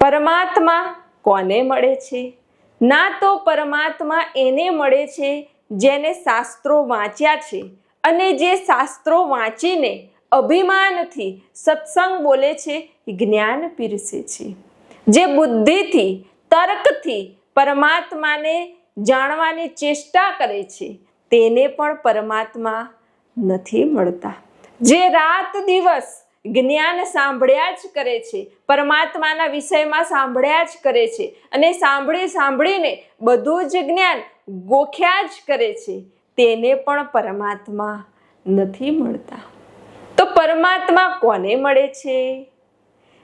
પરમાત્મા કોને મળે છે? ના તો પરમાત્મા એને મળે છે જેને શાસ્ત્રો વાંચ્યા છે અને જે શાસ્ત્રો વાંચીને અભિમાનથી સત્સંગ બોલે છે, જ્ઞાન પીરસે છે. જે બુદ્ધિથી, તર્કથી પરમાત્માને જાણવાની ચેષ્ટા કરે છે, તેને પણ પરમાત્મા નથી મળતા. જે રાત દિવસ જ્ઞાન સાંભળ્યા જ કરે છે. પરમાત્માના વિષયમાં સાંભળ્યા જ કરે છે. અને સાંભળી સાંભળીને બધું જ જ્ઞાન ગોખ્યા જ કરે છે. તેને પણ પરમાત્મા નથી મળતા. તો પરમાત્મા કોને મળે છે?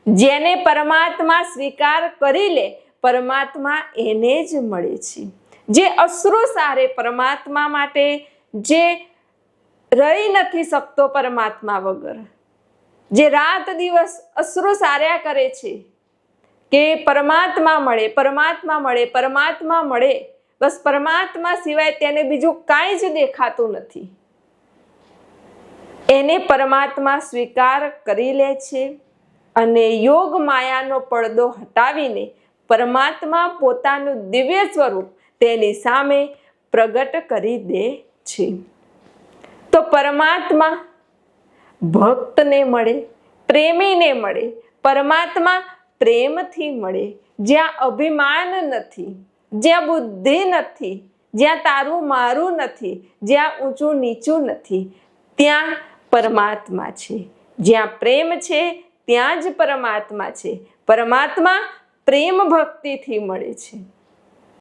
જેને પરમાત્મા સ્વીકાર કરી લે, પરમાત્મા એને જ મળે છે. જે અશ્રુ સારે પરમાત્મા માટે, જે રહી નથી શકતો પરમાત્મા વગર જે રાત દિવસ અશ્રુ સાર્યા કરે છે, કે પરમાત્મા મળે પરમાત્મા મળે પરમાત્મા મળે, બસ પરમાત્મા સિવાય તેને બીજું કાંઈ જ દેખાતું નથી. એને પરમાત્મા સ્વીકાર કરી લે છે અને યોગ માયાનો પડદો હટાવીને પરમાત્મા પોતાનું દિવ્ય સ્વરૂપ તેની સામે પ્રગટ કરી દે છે. તો પરમાત્મા ભક્તને મળે, પ્રેમીને મળે, પરમાત્મા પ્રેમથી મળે. જ્યાં અભિમાન નથી, જ્યાં બુદ્ધિ નથી, જ્યાં તારું મારું નથી, જ્યાં ઊંચું નીચું નથી, ત્યાં પરમાત્મા છે. જ્યાં પ્રેમ છે, ત્યાં જ પરમાત્મા છે. પરમાત્મા પ્રેમ ભક્તિથી મળે છે.